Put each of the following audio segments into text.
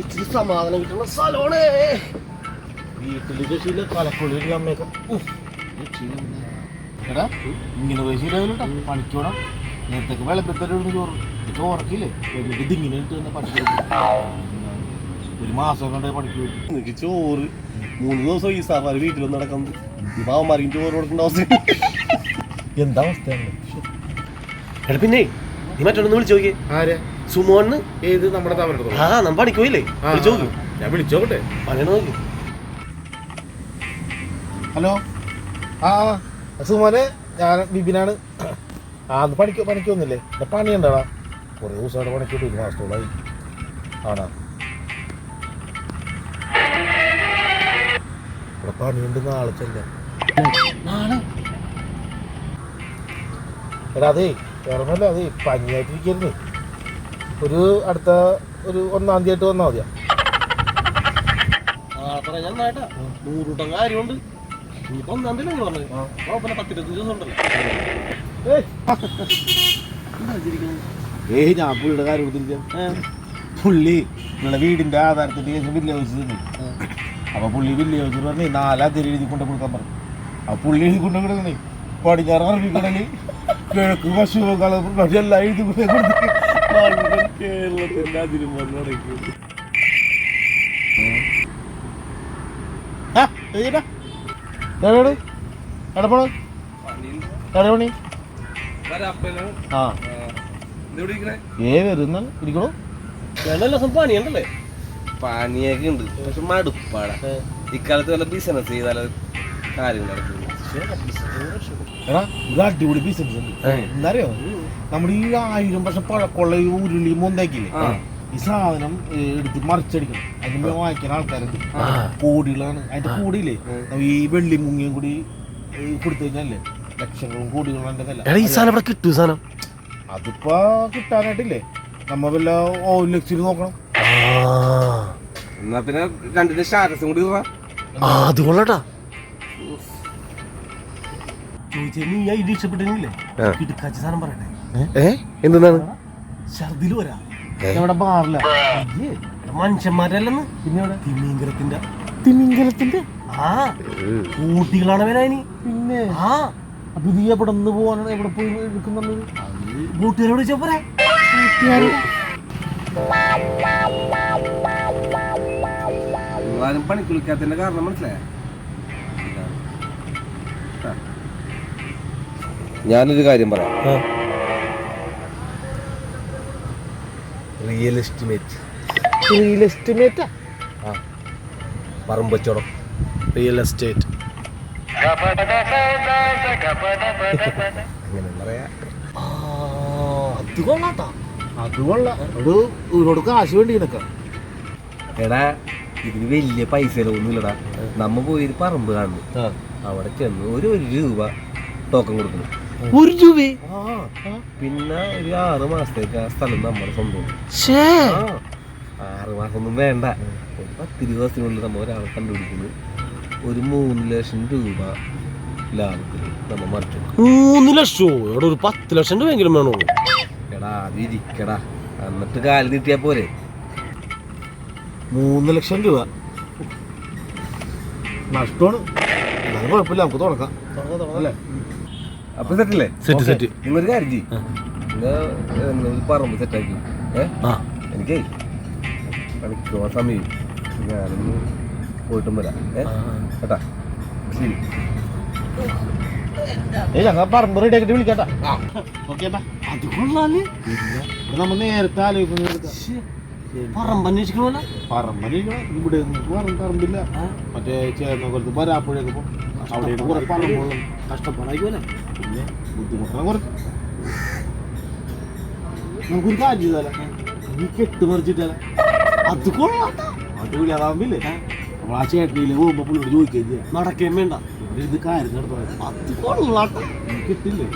ഇച്ചിരി സമാധാനം കിട്ടുന്ന സ്ഥലമാണ്. വീട്ടിൽ ശീല തലക്കുള്ളിൽ അമ്മയൊക്കെ. എടാ ഇങ്ങനെ പോയി ശരിയാവില്ലട്ടോ പണിക്കോടാ നേരത്തേക്ക് വെള്ളത്തിത്തരുണ്ട് ചോറ്. ഇത് ഉറക്കില്ലേ? എന്നിട്ട് ഇതിങ്ങനെ ഇട്ട് തന്നെ പണിക്ക്. ഒരു മാസം കണ്ടേ പണിക്ക് എനിക്ക് ചോറ്. മൂന്ന് ദിവസം ഈ സഫാരി വീട്ടിലൊന്നും നടക്കുന്നത് ഈ അവന്മാർക്കും ചോറ് കൊടുക്കേണ്ട അവസ്ഥ. എന്താ അവസ്ഥയാണ് എടാ പിന്നെ നീ മറ്റൊന്ന് വിളിച്ചു നോക്കിയേ. ആരെ? സുമോന്ന്. ഏത്? നമ്മുടെ താമരത്തോ ആ നമ്മ വിളിച്ചു നോക്കി. ഞാൻ വിളിച്ചോട്ടെ പറയണ നോക്കി. ഹലോ? ആ സുമോനെ ഞാൻ ബിബിനാണ്. ആ അന്ന് പണിക്ക് പണിക്ക് വന്നില്ലേ പണി പണിയുണ്ടാടാ. കുറേ ദിവസമായിട്ട് പണിക്കിട്ട് ഒരു മാസത്തോളായി ആണാ? ഇവിടെ പണിയുണ്ട് നാളെ ചെല്ലാം. നാളെ? എടാ അതേ വേറൊന്നുമല്ല അത് പനിയായിട്ടിരിക്കരുന്നേ ഒരു അടുത്ത ഒരു ഒന്നാം തീയതി ആയിട്ട് വന്നാൽ മതിയാ. കാര്യമുണ്ട്. ഇനിയിപ്പോ ഒന്നാം തീയതി. കുഴപ്പമില്ല പത്തിരുപത്തഞ്ച് ദിവസം ഉണ്ടല്ലോ? ഏയ്. ഞാൻ പുള്ളിയുടെ കാര്യം കൊടുത്തിരിക്കാം പുള്ളി നിങ്ങളുടെ വീടിന്റെ ആധാരത്തിന്റെ കേസ് വില്ലേജ് തന്നെ അപ്പൊ പുള്ളി വില്ലേജ് പറഞ്ഞു നാലാം തീയതി എഴുതി കൊണ്ട് കൊടുക്കാൻ പറഞ്ഞു. ആ പുള്ളി എഴുതി കൊണ്ട് കൊടുക്കണേ. പടിഞ്ഞാറ് അറബിക്കടൽ കിഴക്ക് കളർ എല്ലാം എഴുതി. എവിടെ എടപ്പണ എടപണി ആ. ഏ വരുന്ന ഇരിക്കണോ. രണ്ട് ദിവസം പണിയുണ്ടല്ലേ പണിയൊക്കെ ഉണ്ട് പക്ഷെ മടുപ്പാടാ. ഇക്കാലത്ത് വല്ല ബിസിനസ് ചെയ്താലും നടക്കുന്നു എടാ ഇത് അടിപൊളി ബിസിനസ് ഉണ്ട്. എന്താറിയോ? നമ്മുടെ ഈ ആയിരം പക്ഷെ പഴക്കമുള്ള ഈ ഉരുളി മുന്തേക്കില്ലേ ഈ സാധനം എടുത്ത് മറിച്ചടിക്കണം. അതിന് വാങ്ങിക്കുന്ന ആൾക്കാരുണ്ട്. കോടികളാണ്. അതിന്റെ കൂടിയില്ലേ? ഈ വെള്ളി മുങ്ങിയും കൂടി കൊടുത്തു കഴിഞ്ഞാലേ ലക്ഷങ്ങളും കോടികളും അതിന്റെ എടാ ഈ സാധനം ഇവിടെ കിട്ടും സാധനം? അതിപ്പോ കിട്ടാനായിട്ടില്ലേ? നമ്മ വല്ല ഓ ലക്ഷ്യം നോക്കണം. എന്നാ പിന്നെ രണ്ടിന്റെ സ്റ്റാറ്റസും കൂടി അത് കൊള്ളട്ടാ. എന്താണ് ഛർദിൽ വരാ. ഇവിടെ ബാറില്ല മനുഷ്യന്മാരല്ലെന്ന്. പിന്നെ ഇവിടെ? തിമീങ്കരത്തിന്റെ തിമിംഗലത്തിന്റെ? ആ ഊട്ടികളാണ് വരാനി പിന്നെ? ആ. അപ്പൊ ഇത് എവിടെ നിന്ന് പോകാനാണ് എവിടെ പോയി എടുക്കുന്നുള്ളത് കൂട്ടുകാരോട് ചോപ്പരാ നിങ്ങളാരും പണിക്ക് കാരണം മനസ്സിലായ? ഞാനൊരു കാര്യം പറയാം. റിയൽ എസ്റ്റിമേറ്റ് റിയൽ എസ്റ്റിമേറ്റാ ആ? പറമ്പച്ചോടം റിയൽ എസ്റ്റേറ്റ് അങ്ങനെ പറയാ? അത് കൊള്ളാട്ടാ. അത് കൊള്ളാം. ഒരു ഒരുപാട് കാശ് വേണ്ടി നിനക്ക എടാ ഇതിന് വലിയ പൈസ ഒന്നുമില്ലടാ നമ്മ പോയി പറമ്പ് കാണുന്നു. അവിടെ ചെന്ന് ഒരു ഒരു രൂപ ടോക്കൺ കൊടുക്കണം ഒരു രൂപ പിന്നെ ഒരു ആറ് മാസത്തേക്ക് ആ സ്ഥലം നമ്മുടെ സ്വന്തം. ആറ് മാസം ഒന്നും വേണ്ട. ഒരു പത്ത് ദിവസത്തിനുള്ളിൽ നമ്മൾ ഒരാളെ കണ്ടുപിടിക്കുന്നു. ഒരു മൂന്ന് ലക്ഷം രൂപ ലാഭത്തിൽ നമ്മൾ മറിച്ചു. മൂന്ന് ലക്ഷോ? ഇവിടെ ഒരു പത്ത് ലക്ഷം രൂപയെങ്കിലും വേണോ? എടാ അത് ഇരിക്കടാ. എന്നിട്ട് കാൽ നീട്ടിയാ പോരെ. മൂന്ന് ലക്ഷം രൂപ. നഷ്ടമാണ്. എന്നാലും കുഴപ്പമില്ല നമുക്ക് തുടങ്ങാം. അല്ലേ? അപ്പൊ സെറ്റല്ലേ? Set set. നിങ്ങളൊരു കാര്യം ചെയ്യും. പറമ്പ് സെറ്റാക്കി. എനിക്ക് ആ. എനിക്കേ പണിക്ക് സമയം. ഞാനൊന്ന് പോയിട്ടും വരാം. കേട്ടാ? ശരി. ഞങ്ങൾ പറമ്പ് റെഡി ആക്കിട്ട് വിളിക്കാട്ടാ. ഓക്കെ അത് കൊള്ളാൽ നമ്മൾ നേരത്തെ ആലോചിക്കുന്നത് ഇവിടെ നിന്ന് പറമ്പ് പറമ്പില്ല. മറ്റേ ചേർന്ന കൊല്ലത്ത് വരാപ്പുഴയൊക്കെ പോകും അവിടെ കുറെ പറമ്പുകളും കഷ്ടപ്പാടായിക്കോലെ? പിന്നെ ബുദ്ധിമുട്ടാണ്. കുറച്ച് നമുക്കൊരു കാര്യം ചെയ്താലോ? നീ കെട്ട് മറിച്ചിട്ടാല അത് കൊള്ളാം. അടിപൊളി അതാകുമ്പില്ലേ നമ്മൾ ആ ചേട്ടനിയിൽ പോകുമ്പോൾ പുള്ളിയോട് ചോദിക്കുകയും നടക്കേം വേണ്ട. ഇവിടെ ഇത് കാര്യം നടത്തുന്നത് അത് കൊള്ളാട്ടാ. നീ കിട്ടില്ലേ?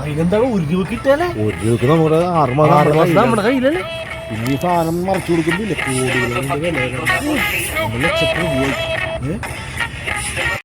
അതിനെന്താണ് ഒരു രൂപ കിട്ടിയാലേ? ഒരു രൂപ നമ്മുടെ ആറ് ആറ് മാസം മാസം നമ്മുടെ കയ്യിലല്ലേ? പിന്നെ ഈ സാധനം മറച്ചു കൊടുക്കുന്നില്ല? നമ്മൾ ലക്ഷത്തിന് പോയി. ഏഹ്